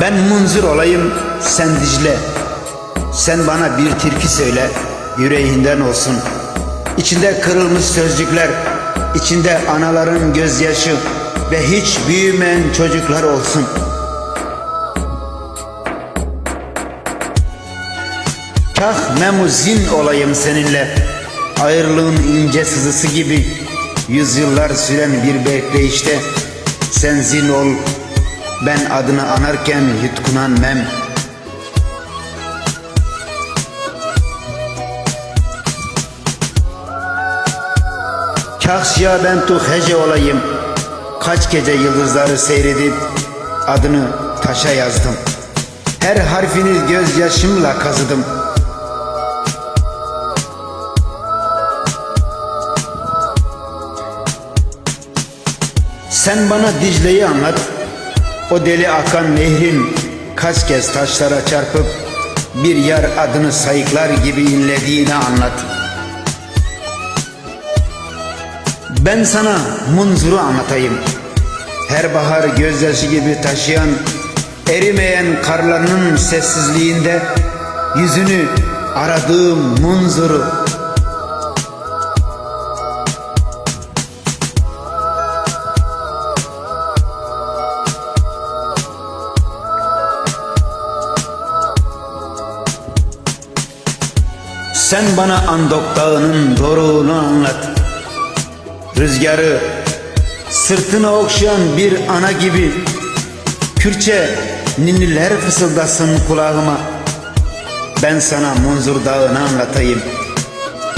Ben munzur olayım sen Dicle. Sen bana bir türkü söyle yüreğinden olsun. İçinde kırılmış sözcükler, içinde anaların gözyaşı ve hiç büyümeyen çocuklar olsun. Kah memuzin olayım seninle. Ayrılığın ince sızısı gibi yüzyıllar süren bir bekleyişte sen zil ol ben adını anarken yutkunan mem. Kahşya ben tu hece olayım. Kaç gece yıldızları seyredip adını taşa yazdım. Her harfini gözyaşımla kazıdım. Sen bana Dicle'yi anlat. O deli akan nehrin kaç kez taşlara çarpıp bir yar adını sayıklar gibi inlediğini anlat. Ben sana munzuru anlatayım. Her bahar gözyaşı gibi taşıyan, erimeyen karlarının sessizliğinde yüzünü aradığım munzuru. Sen bana Andok Dağı'nın doruğunu anlat. Rüzgarı sırtına okşayan bir ana gibi Kürtçe ninniler fısıldasın kulağıma. Ben sana Munzur Dağı'nı anlatayım.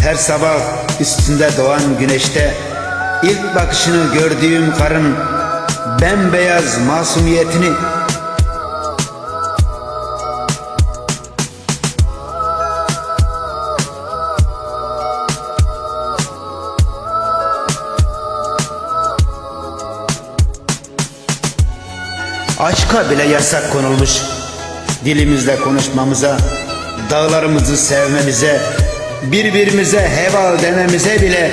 Her sabah üstünde doğan güneşte ilk bakışını gördüğüm karın bembeyaz masumiyetini Aşka bile yasak konulmuş. Dilimizle konuşmamıza, dağlarımızı sevmemize, birbirimize heval dememize bile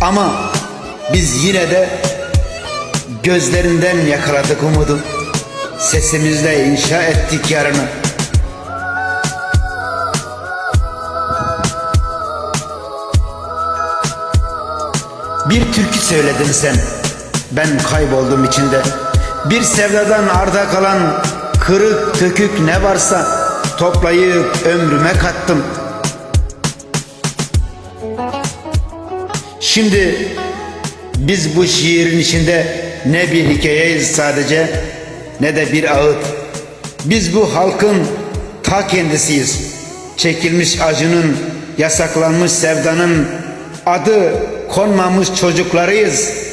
ama biz yine de gözlerinden yakaladık umudu. Sesimizle inşa ettik yarını. Bir türkü söyledin sen. Ben kayboldum içinde. Bir sevdadan arda kalan kırık tökük ne varsa toplayıp ömrüme kattım. Şimdi biz bu şiirin içinde ne bir hikayeyiz sadece ne de bir ağıt. Biz bu halkın ta kendisiyiz. Çekilmiş acının, yasaklanmış sevdanın adı konmamış çocuklarıyız.